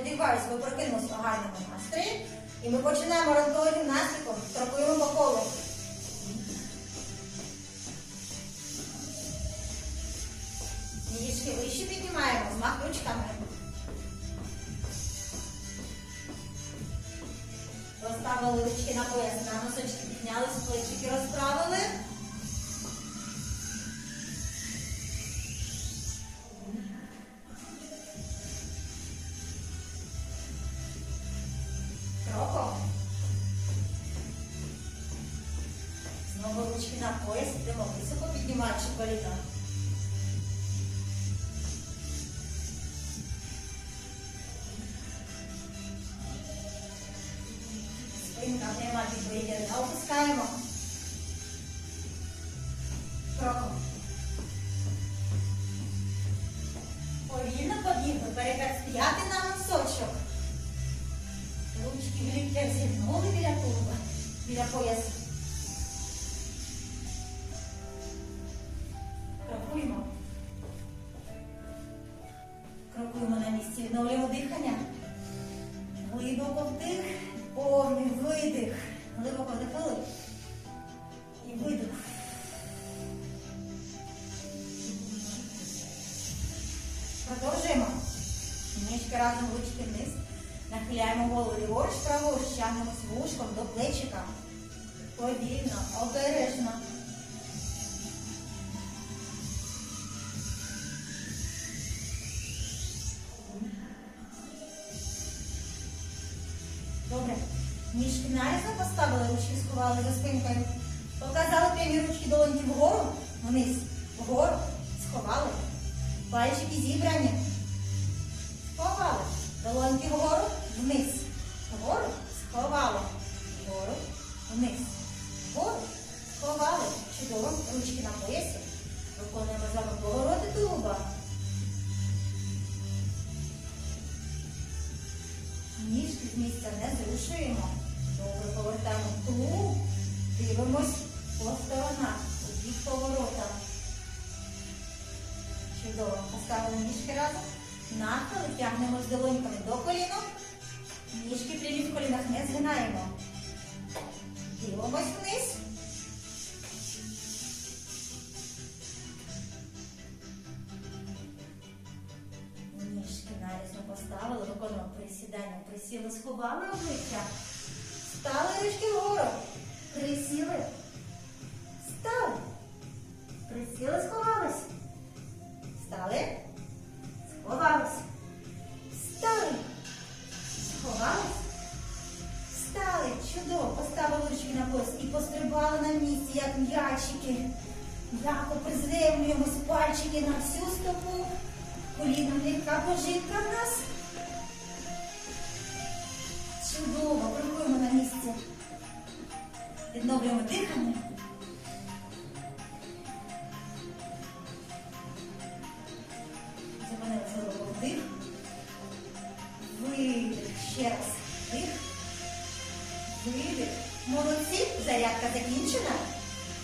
Сподіваюсь, ви прокинулись в гарному настрої. І ми починаємо ранкову гімнастику. Крокуємо по колу. Ніжки вище піднімаємо, змах ручками. Розставили ручки на пояс, на носочки піднялись, плечики розправили. На пояс, йдемо високо піднімаючи коліна. Спинка пряма підведена, опускаємо. Кроком. Повільно побігли, перекат з п'яти на носочок. Ручки вліття зігнули біля тулуба, біля поясу. Крокуємо відновлюємо дихання. Глибоко вдих, повний видих. Глибоко вдихнули. І видих. Продовжуємо. Ніжки разом ручки вниз. Нахиляємо голову ліворуч, праворуч, тягнемось вушком до плечика. Повільно, обережно. Ніжки нарізно поставили, ручки сховали за спинкою. Показали прямі ручки долоньки вгору, вниз, вгору, сховали. Пальчики зібрані. Сховали. Долоньки вгору, вниз. Вгору, сховали. Вгору, вниз. Вгору, сховали. Чудово. Ручки на поясі. Виконуємо з вами повороти тулуба. Ніжки з місця не зрушуємо. Добре, повертаємо тулуб. Дивимось по сторонах. У бік поворота. Чудово. Поставили ніжки разом. Нахили тягнемо з долоньками до колінок. Ніжки прямі в колінах не згинаємо. Дивимось вниз. Ніжки нарізно поставили, виконуємо присідання. Присіли, сховали обличчя. Стали ручки вгору. Присіли. Стали. Присіли, сховались. Стали. Сховались. Стали. Сховались. Стали. Чудово. Поставили ручки на пояс і пострибали на місці, як м'ячики. М'яко приземлюємось пальчики на всю стопу. Коліна м'яка пожитка в нас. Чудово. Крокуємо на місці. Відновлюємо дихання. Зупинили глибоко вдих. Видих. Ще раз. Вдих. Видих. Молодці. Зарядка закінчена.